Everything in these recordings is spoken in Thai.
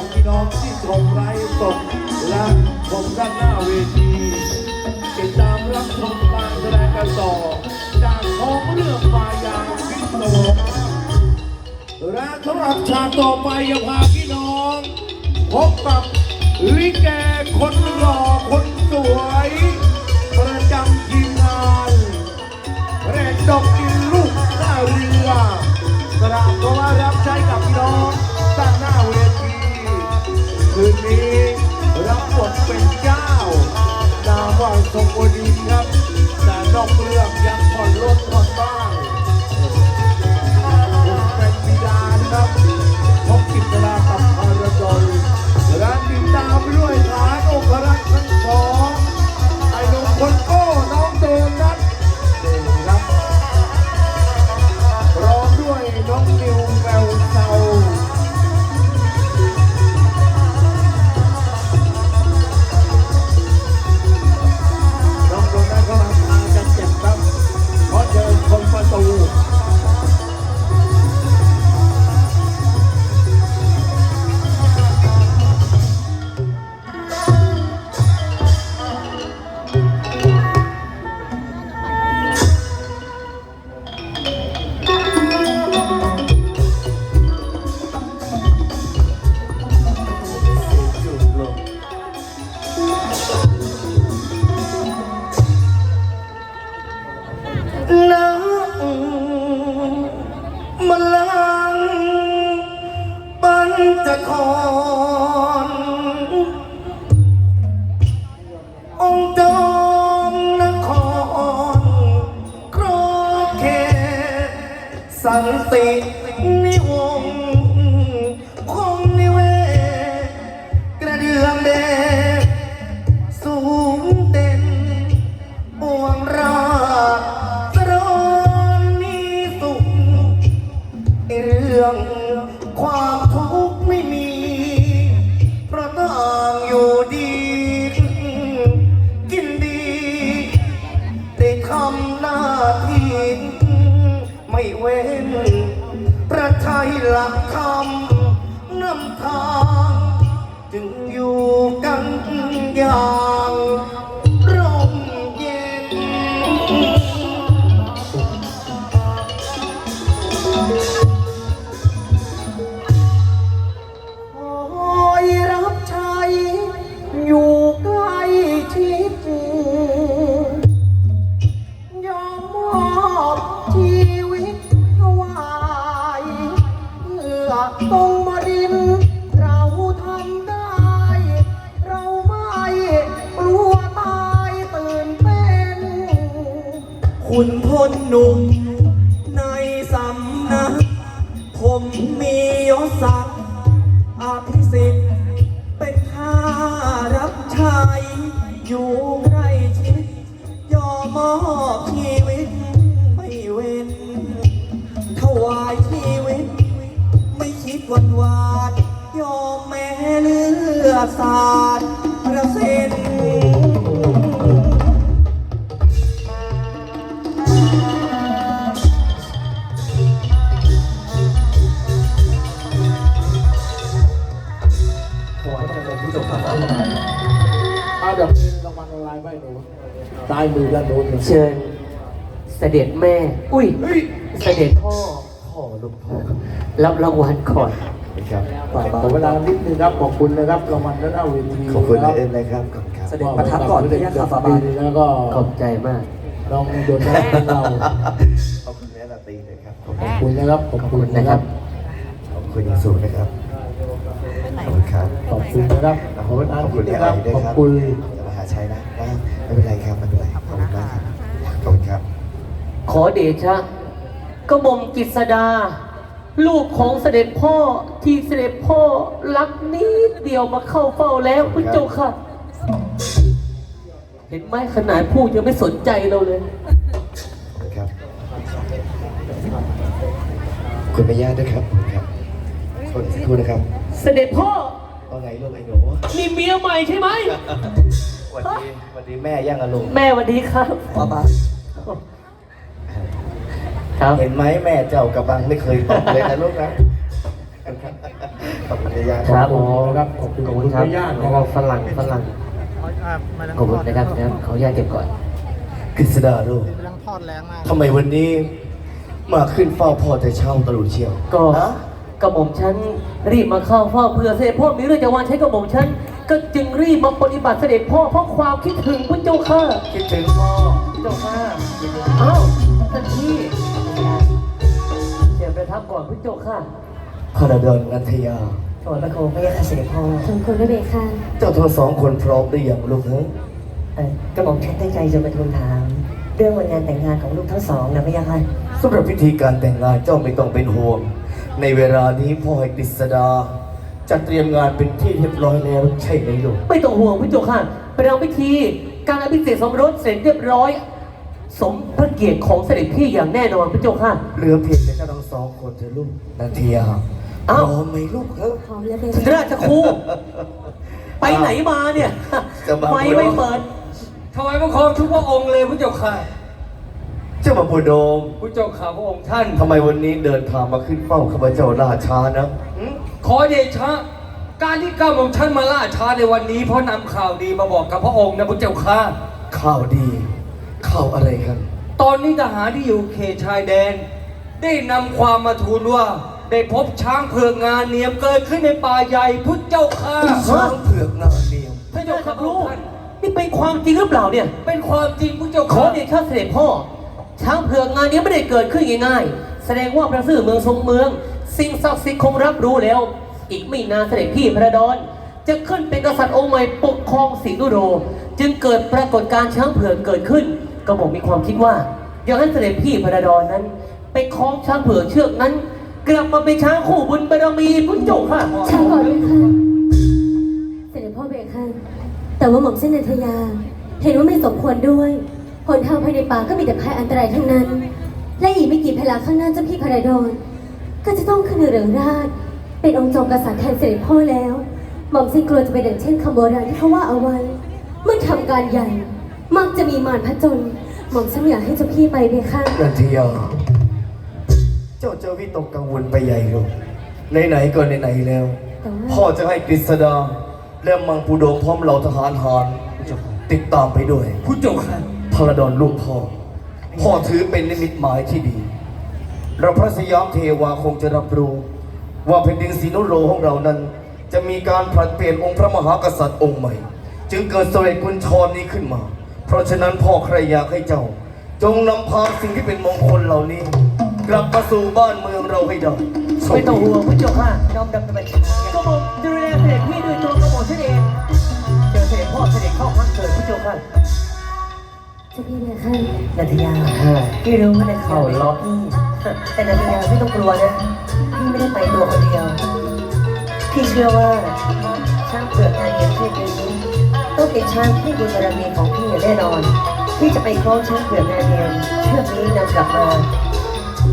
กับพี่น้องที่ชมไลฟ์สดและชมด้านหน้าเวทีติดตามรับชมการแสดงกันต่อจากของเรื่องมายาพิศวงและสำหรับฉากต่อไปยังพาพี่น้องพบกับลิแกคนหล่อคนสวย ประจำทีมงานแรกดอกกินลูกหน้าเรือกราบขอมารับใช้กับพี่น้องด้านหน้าเว สันตินิ ประชัยหลักธรรมนำทาง จึงอยู่กันอย่าง คุณพลหนุ่มในสำนักผมมียศศักดิ์อภิสิทธิ์เป็นข้ารับใช้อยู่ใกล้ชิดยอมมอบชีวิต ไม่เว้นถวายชีวิต ไม่คิดวันวานยอมแม้เลือดสาด ผู้ชมทางบ้านเอาเดี๋ยวมีรางวัลอะไรไหมหนูตายมือกันโดนเชิญเสด็จแม่ อุ้ยเฮ้ยเสด็จพ่อพ่อลูกพ่อรับรางวัลก่อนครับขอเวลานิดนึงครับขอบคุณนะครับรางวัลด้านหน้าเวทีขอบคุณรัเอ็นนะครับขอบคุณครับเสด็จประทับก่อนพระยาค่ะฝ่าบาทแล้วก็ขอบใจมากน้องโดนัทของเราขอบคุณแม่ลาตรีด้วยครับขอบขอบคุณนะครับขอบคุณนะครับขอบคุณอย่างสูงนะครับขอบ คุณครับขอบคุณนะครับขอบคุณขอาอบทิคุตณย์ที่นะไอครับด้วยขอบครับคุณจะมาหาชัยนะนะไม่เป็นไรครับไม่เป็นไรขอบคุณมากครับขอบคุณครับ ขอเดชะกระหม่อมกิษดา ลูกของเสด็จพ่อที่เสด็จพ่อรักนิดเดียวมาเข้าเฝ้าแล้วพระเจ้าค่ะ เห็นไหมขนาดพูดยังไม่สนใจเราเลย ขอบคุณครับ คุณแม่ย่าด้วยครับขอบคุณครับขอบคุณนะครับ เสด็จพ่อ ว่าไงลูกไอ้หนูนี่เมียใหม่ใช่ไหมสวัสดีสวัสดีแม่ย่างอารมณ์แม่สวัสดีครับฝ่าบาทครับ เห็นไหมแม่เจ้ากับบังไม่เคยตกเลยนะลูกนะขอบคุณย่าครับผมนะครับขอบคุณขอบคุคุณณครับแม่ย่านะแล้วคก็รับฝรั่งฝรั่งขอบคุณนะครับนะครับขออนุญาตเก็บก่อน กฤษดาลูกกำลังทอดแรงมาก ทำไมวันนี้ มาขึ้นเฝ้าพ่อแต่เช้าตรู่เชียว ก็ ฮะ กระหม่อมฉันรีบมาเข้าเฝ้าเพื่อเสด็จพ่อมีเรื่องจะวานใช้กระหม่อมฉันก็จึงรีบมาปฏิบัติเสด็จพ่อเพราะความคิดถึงพระเจ้าค่ะคิดถึงพ่อเจ้าค่ะเอ้าท่านพี่เดี๋ยวประทับก่อนพระเจ้าค่ะพระดอนนันทยาถวายพระโคมพระยาค่ะเสด็จพ่อสมควรด้วยเบค่ะเจ้าทั้งสองคนพร้อมหรือยังลูกเฮ้ยเอ่อกระหม่อมฉันตั้งใจจะมาทูลถาม เรื่องวันงานแต่งงานของลูกทั้งสองนะพะยะค่ะสำหรับพิธีการแต่งงานเจ้าไม่ต้องเป็นห่วง ในเวลานี้พ่อให้กฤษดา จะเตรียมงานเป็นที่เรียบร้อยแล้วใช่ไหมลูกไม่ต้องห่วงพระเจ้าค่ะไปทำพิธี การอภิเษกสมรสเสร็จเรียบร้อย สมพระเกียรติของเสด็จพี่อย่างแน่นอนพระเจ้าค่ะเหลือเพียงแต่เจ้าทั้งสองคนเธอะลูกนันทยาพอ้าวร้อมไหมลูกเฮ้ยพร้อมแล้วเบท่านค่ะราชครูไปไหนมาเนี่ยจะมา ไม่ไม่เปิด ถวายบังคมทุกพระองค์เลยพระเจ้าค่ะ เจ้ามาปูโดมพระเจ้าค่ะพระองค์ท่าน ทำไมวันนี้เดินทางมาขึ้นเฝ้าข้าพเจ้าล่าช้านะหึขอเดชะ การที่ก้าวของท่านมาล่าช้าในวันนี้เพราะนำข่าวดีมาบอกกับพระองค์นะพระเจ้าค่ะข่าวดีข่าวอะไรกัน ตอนนี้ทหารที่อยู่เขตชายแดน ได้นำความมาทูลว่า ได้พบช้างเผือกงานเนียมเกิดขึ้นในป่าใหญ่พุทธเจ้าค่ะช้างเผือกนาเนียม พระเจ้าค่ะพระองค์ท่านนี่เป็นความจริงหรือเปล่าเนี่ย เป็นความจริงพระเจ้าขอค่ะเดชะเสด็จพ่อ ช้างเผือกงานนี้ไม่ได้เกิดขึ้นง่ายๆ แสดงว่าพระซื่อเมืองทรงเมือง สิ่งศักดิ์สิทธิ์คงรับรู้แล้ว อีกไม่นานเสด็จพี่พระดอน จะขึ้นเป็นกษัตริย์องค์ใหม่ปกครองสิงห์ุโร จึงเกิดปรากฏการณ์ช้างเผือกเกิดขึ้นก็บอกมีความคิดว่าอยากให้เสด็จพี่พระดอนนั้น ไปคล้องช้างเผือกเชือกนั้น กลับมาเป็นช้างคู่บุญบารมีพุทธเจ้าค่ะใช่ก่อนเบค่ะเสด็จพ่อเบค่ะแต่ว่าหม่อมเส้นนันทยา เห็นว่าไม่สมควรด้วย นทางภายในป่าก็มีแต่ภัยอันตรายทั้งนั้น และอีกไม่กี่เวลาข้างหน้าเจ้าพี่พระดอนก็จะต้องขึ้นเรืองราช เป็นองค์จอมกษัตริย์แทนเสด็จพ่อแล้ว หม่อมเส้นกลัวจะเป็นอย่างเช่นคำโบราณที่เขาว่าเอาไว้ เมื่อทำการใหญ่ มักจะมีมารพจน หม่อมฉันไม่อยากให้เจ้าพี่ไปเบค่ะนันทยา เจ้าเจ้าวิตกกังวลไปใหญ่ลูกไหนๆก็ไหนๆแล้ว แต่ว่าพ่อจะให้กฤษดาและมังปูโดมพร้อมเหล่าทหารหารติดตามไปด้วยพระเจ้าค่ะพ ระดอนลูกพ่อ พ่อถือเป็นนิมิตหมายที่ดี เราพระสยามเทวาคงจะรับรู้ ว่าแผ่นดินศรีนุโรของเรานั้น จะมีการผลัดเปลี่ยนองค์พระมหากษัตริย์องค์ใหม่ จึงเกิดเสวตกุญชรนี้ขึ้นมา เพราะฉะนั้นพ่อใครอยากให้เจ้า จงนำพาสิ่งที่เป็นมงคลเหล่านี้ กลับมาสู่บ้านเมืองเราให้ได้ไม่ต้องห่วงพุทธเจ้าค่ะน้อมดำเนินก็บอกจะดูแลเสด็จพี่ด้วยตัวกระหม่อมฉันเอง เจอเสด็จพ่อเสด็จเข้าพักเกิดพุทธเจ้าค่ะ จ้าพี่เบค่ะนันทยาพี่รู้ว่าในข่าวล็อกพี่แต่นันทยาไม่ต้องกลัวนะพี่ไม่ได้ไปตัวคนเดียว พี่เชื่อว่าช้างเผือกงานเนียมเชือกนี้ต้องเป็นช้างที่บุญบารมีของพี่อย่างแน่นอน พี่จะไปคล้องช้างเผือกงานเนียมเชือกนี้นำกลับมา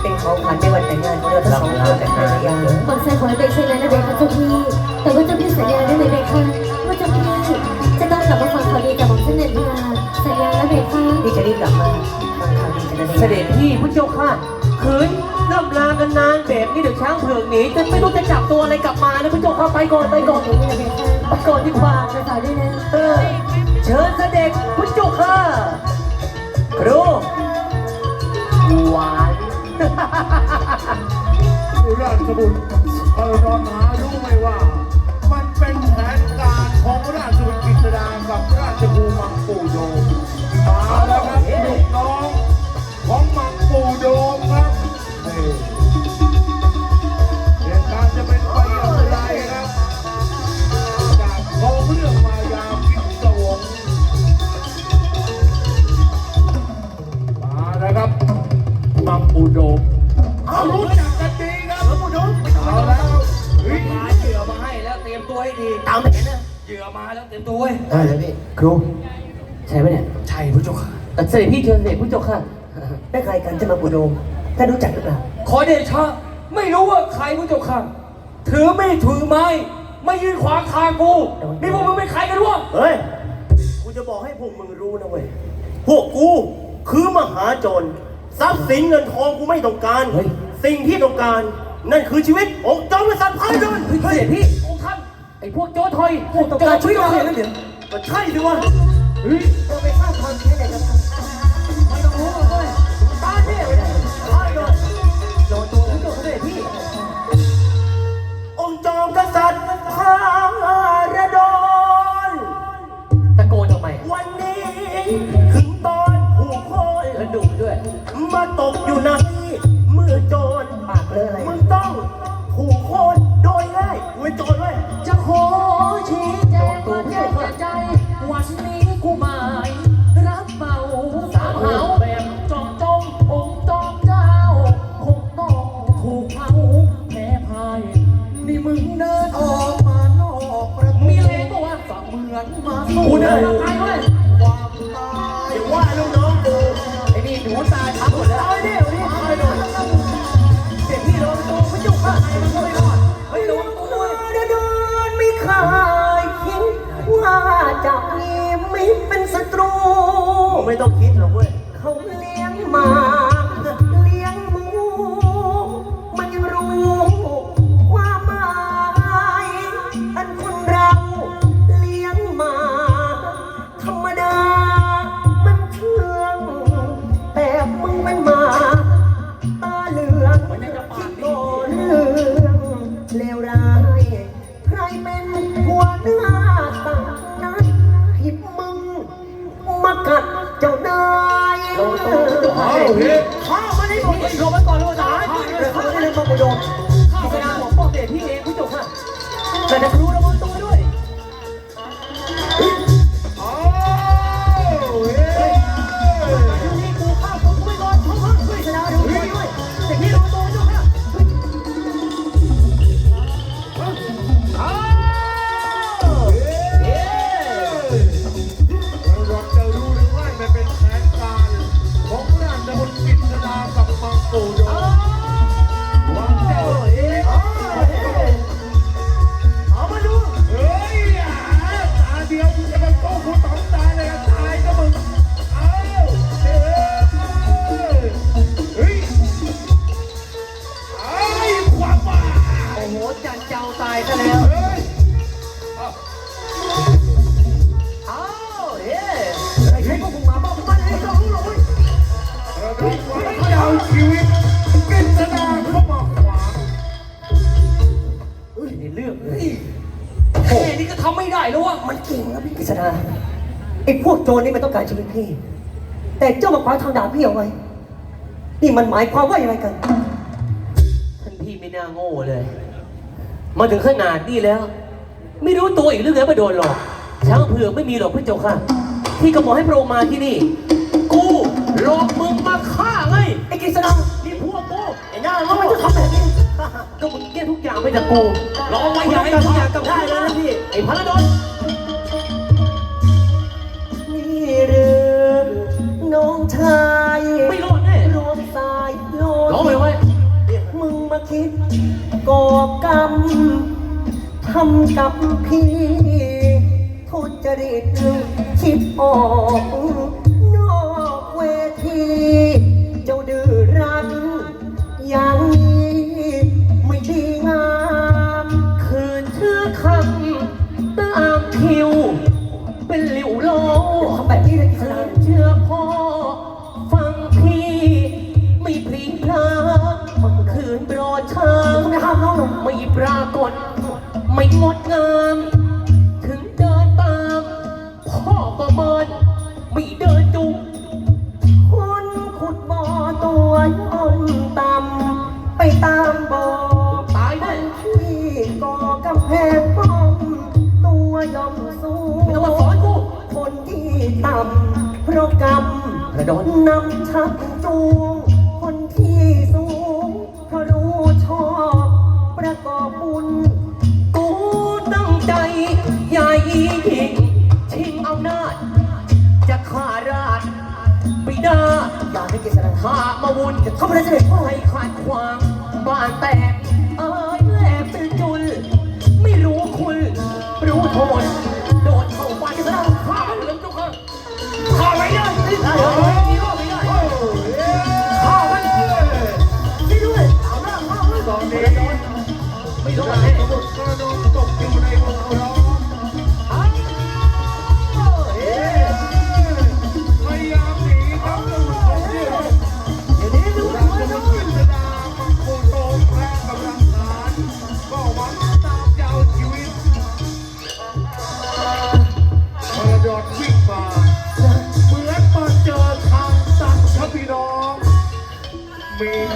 เป็นของขวัญในวันแต่งงานของเราทั้งสองคนกับนันทยาหม่อมฉันขอให้เป็นเช่นนั้นนะเบค่ะเจ้าพี่แต่ว่าเจ้าพี่สัญญาได้ไหมเบค่ะว่าเจ้าพี่จะต้องกลับมาฟัง อมฉันนันทยาสัญญาแล้วเบค่ะพี่จะรีบกลับมาฟังข่าวดีจากนันทเสยาด็จพี่พุทธเจ้าค่ะขืนล่ำลากันนานแบบนี้เดี๋ยวช้างเผือกหนีจะไม่รู้จะจับตัวอะไรกลับมานะพุทธเจ้าค่ะไปก่อนไปก่อนเดี๋ยวนี้นะเบค่ะไปก่อนดีกว่าไปต่อด้วยนะเออเชิญเสด็จพุทธเจ้าค่ะครูหวานราชบุตรพระรอนหารู้ไหมว่า ดากับราชบูมังปูโดมมาแล้วครับลูกน้องของมังปูโดมครับนี่เหตุการณ์จะเป็นไปอย่างไรครับ จากของเรื่องมายาพิศวงมาแล้วครับมังปูโดมเอารู้จักกันดีครับมังปูโดมเอาแล้วเฮ้ยหาเหยื่อมาให้แล้วเตรียมตัวให้ดีตามไปเห็นนะเหยื่ อมาแล้วเตรียมตัวไว้ได้แล้วพี่ครูใช่ไหมเนี่ยใช่พระเจ้าค่ะเอ่อเสด็จพี่เชิญเสด็จพุทธเจ้าค่ะได้ใครกันจะมาบุโดมท่านรู้จักหรือเปล่าขอเดชะไม่รู้ว่าใครพระเจ้าค่ะถือไม่ถือไม้ไม่ยืนขวางทางกูนี่พวกมึงเป็นใครกันวะเฮ้ยกูจะบอกให้พวกมึงรู้นะเว้ยพวกกูคือมหาโจรทรัพย์สินเงินทองกูไม่ต้องการเฮ้ยสิ่งที่ต้องการ นั่นคือชีวิตองค์จอมกษัตริย์พายเดินเฮ้ยเสด็จพี่องค์ท่าน ไอ้พวกโจทอยพวกต้องโจการรช่วยช่วยเราเราอย่างนั้นเดี๋ยวมันใช่หรือวะ เฮ้ย เราไปสร้างความแค้นในกับไม่ ไม่ต้องคิด ข้าไมาได้หมดเฮ้ยลงมาก่อนลงมาก่อนเลยเขาไม่ได้เล่นมาโดนข้าพเจ้าขอกพ่อเด็จพี่เองผู้จุกอะแต่จะรู้ระ นี้ก็ทำไม่ได้แล้ววะมันเก่งนะพี่กฤษดาไอ้พวกโจรนี่มันต้องการชีวิตพี่ แต่เจ้ามาขวางทางด่าพี่เอาไว้ นี่มันหมายความว่าอย่างไรกัน ท่านพี่ไม่น่าโง่เลย มาถึงขนาดนี้แล้ว ไม่รู้ตัวอีกเรื่องไงว่าโดนหลอกช้างเผือกไม่มีหรอกพระเจ้าค่ะ ที่กระหม่อมให้พระองค์มาที่นี่ กูหลอกมึงมาฆ่าไงไอ้กฤษดานี่พวกกูไอ้หน้าทำ ก็มึงแก้ทุกอย่างไปจากกูรอไว้อย่าให้ทุกอย่างกับได้แล้วนะพี่ ไอ้พระดนนี่หรือน้องชายไม่รอดแน่รวมสายโลร้องไปไว้มึงมาคิดก่อกรรมทำกับพี่ทุจริตคิดออก นอกเวที ปรากฏ ไม่งดงาม ถึงเดินตาม พ่อก็เมินไม่เดินจุงคนขุดบ่อตัวย่อมต่ำไปตามบ่อตายได้ที่ก่อกำแพงป้อมตัวย่อมสูงไม่ต้องมาสอนกูคนที่ต่ำเพราะกรรมกระโดดนำชักจูง ข้ามาวุ่นเข้ามาได้เสด็จพ่อให้ขาดความบ้านแตกเอ้ยแหลกเป็นจุลไม่รู้คุณ รู้โทษ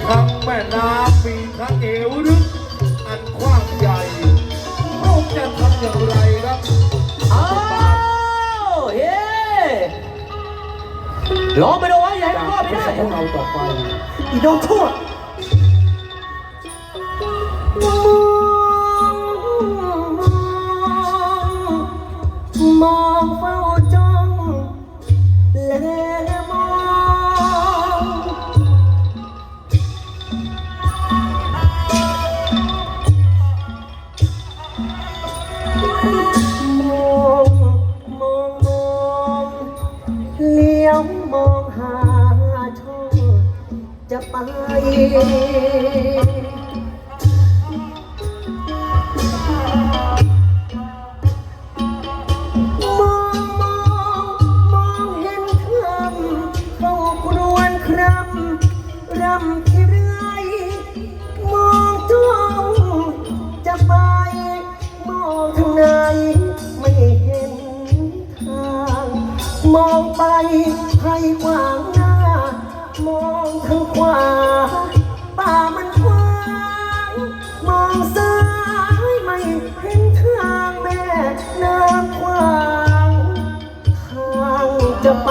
แม่น้ำมีพระเอวลึกอันกว้างใหญ่พระองค์จะทำอย่างไรครับอ้าวเฮ้ร้องไปเลยใหญ่จากรอบพไม่วได้กเราต่อไป อีดอกชั่ว ไปมองมองมองเห็นคำเฝ้ากรวนครำรำที่เรื่อยมองจ้องจะไป มองทางไหนไม่เห็นทาง มองไปให้กว้างหน้า มองทางขวา ซ้ายไม่เห็นทางแม่น้ำขวางทางจะไป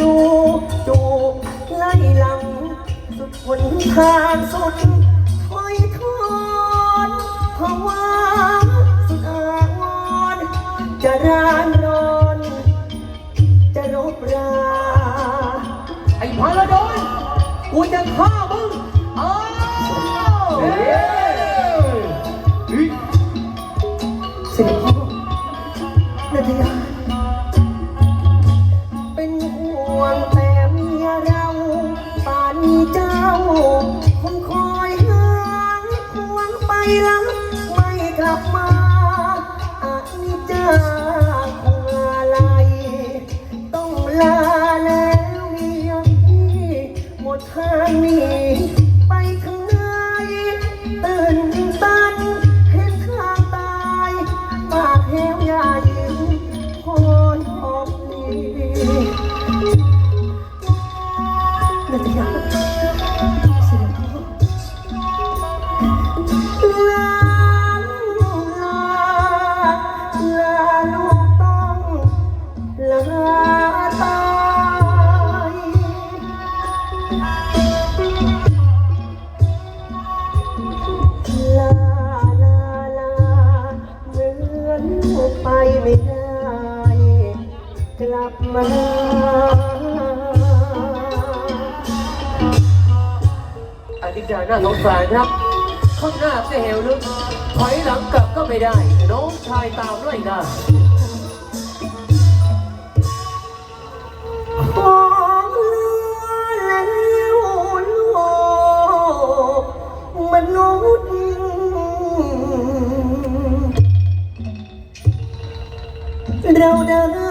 รู จูบไล่หลังสุดหนทางสุดถอยทอนเพราะว่าสุดอาวรจะรานรอน จะรบรา ไอ้พลดลกูจะฆ่ามึงอ้าวเฮ้เสด็จพ่อนาตยา ค มาอันนี้จะน่าสงสารครับ ข้างหน้าก็เหวลึกถอยหลังกลับก็ไม่ได้ น้องชายตามไล่ได้ของเลือแล้วโลกมนุษย์เราเดิน